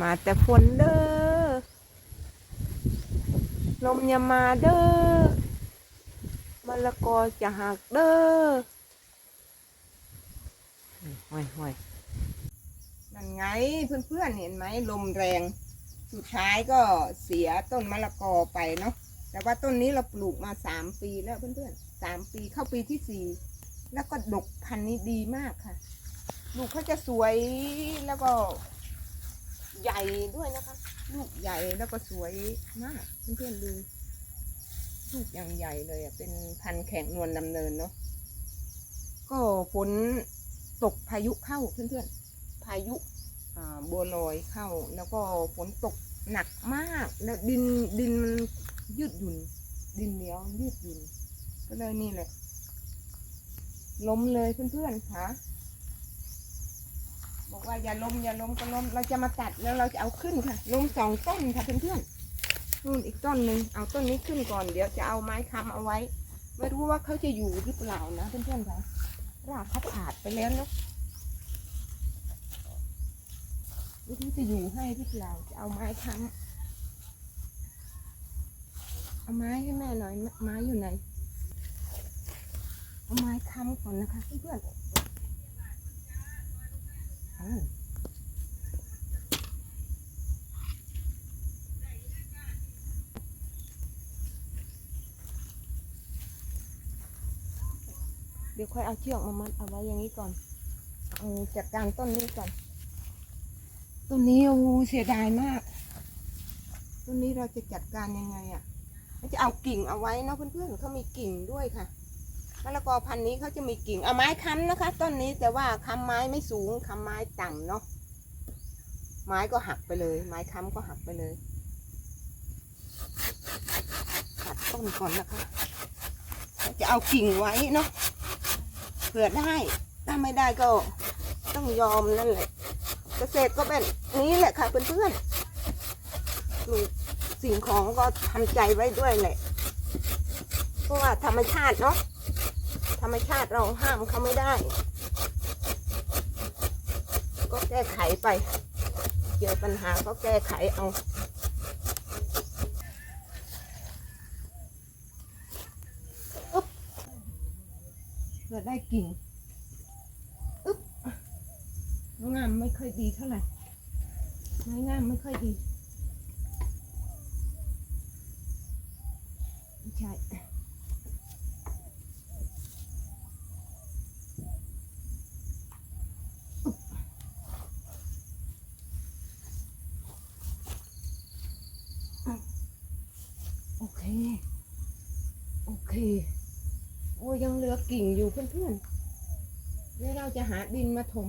มาแต่ฝนเด้อ ลมอย่ามาเด้อมะละกอจะหักเด้อห่วยห่วยนั่นไงเพื่อนๆเห็นไหมลมแรง สุดท้ายก็เสียต้นมะละกอไปเนาะ แต่ว่าต้นนี้เราปลูกมาสามปีแล้วเพื่อนๆสามปีเข้าปีที่สี่แล้วก็ดกพันธุ์นี้ดีมากค่ะ ลูกเขาจะสวยแล้วก็ ใหญ่ด้วยนะคะ ลูกใหญ่แล้วก็สวยมากเพื่อนๆดูลูกอย่างใหญ่เลยอะเป็นพันธุ์แข็งนวลดำเนินเนาะก็ฝนตกพายุเข้าเพื่อนๆพายุอ่าบัวลอยเข้า แล้วก็ฝนตกหนักมาก แล้วดินดินมันยืดหยุ่น ดินเหนียวยืดหยุ่นก็เลยนี่แหละล้มเลยเพื่อนๆค่ะ บอกว่าอย่าล้มอย่าล้มก็ล้มเราจะมาตัดแล้วเราจะเอาขึ้นค่ะล้มสองต้นค่ะเพื่อนๆนู่นอีกต้นหนึ่งเอาต้นนี้ขึ้นก่อนเดี๋ยวจะเอาไม้ค้ำเอาไว้ ไม่รู้ว่าเขาจะอยู่หรือเปล่านะเพื่อนๆค่ะรากเขาขาดไปแล้วเนาะไม่รู้จะอยู่ให้หรือเปล่าจะเอาไม้ค้ำเอาไม้ให้แม่หน่อยไม้อยู่ไหนเอาไม้ค้ำก่อนนะคะเพื่อนๆ ดี๋ยวค่อยเอาเชือกมามัดเอาไว้อย่างนี้ก่อนเอาจัดการต้นนี้ก่อน ต้นนี้โอ้โหเสียดายมาก ต้นนี้เราจะจัดการยังไงอะ่ะเราจะเอากิ่งเอาไว้เนาะเพื่อนๆเขามีกิ่งด้วยค่ะมะละกอพันธุ์นี้เขาจะมีกิ่งเอาไม้ค้ำนะคะ ต้นนี้แต่ว่าค้ำไม้ไม่สูงค้ำไม้ต่ำเนาะไม้ก็หักไปเลย ไม้ค้ำก็หักไปเลยตัดต้นก่อนนะคะจะเอากิ่งไว้เนาะ เผื่อได้ ถ้าไม่ได้ก็ต้องยอมนั่นแหละ เกษตรก็เป็นนี้แหละค่ะเพื่อนๆมีสิ่งของก็ทำใจไว้ด้วยแหละ เพราะว่าธรรมชาติเนาะ ธรรมชาติเราห้ามเขาไม่ได้ ก็แก้ไขไป เจอปัญหาก็แก้ไขเอา เกิดได้กิ่งอึ๊บงามไม่ค่อยดีเท่าไหร่ไม้งามไม่ค่อยดีไม่ใช่โอเค โอเค โอ้ยังเหลือกิ่งอยู่เพื่อนๆแล้วเราจะหาดินมาถม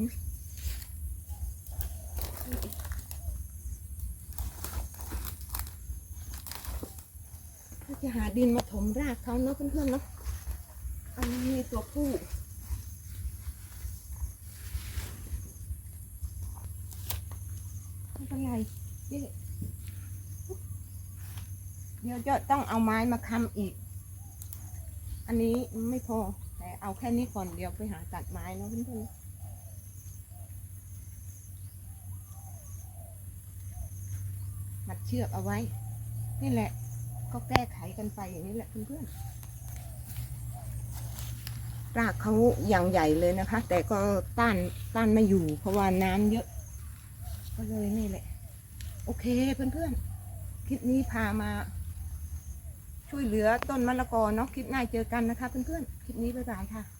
เราจะหาดินมาถมรากเขาเนาะเพื่อนๆเนาะ อันนี้มีตัวผู้ ไม่เป็นไรนี่เดี๋ยวจะต้องเอาไม้มาค้ำอีก อันนี้ไม่พอ แต่เอาแค่นี้ก่อนเดี๋ยวไปหาตัดไม้เนาะเพื่อนๆมัดเชือกเอาไว้ นี่แหละ ก็แก้ไขกันไปอย่างนี้แหละเพื่อนๆรากเขาอย่างใหญ่เลยนะคะ แต่ก็ต้านต้านไม่อยู่ เพราะว่าน้ำเยอะ ก็เลยนี่แหละ โอเคเพื่อนๆคลิปนี้พามา ช่วยเหลือต้นมะละกอเนาะคลิปหน้าเจอกันนะคะเพื่อนๆคลิปนี้บ๊ายบายค่ะ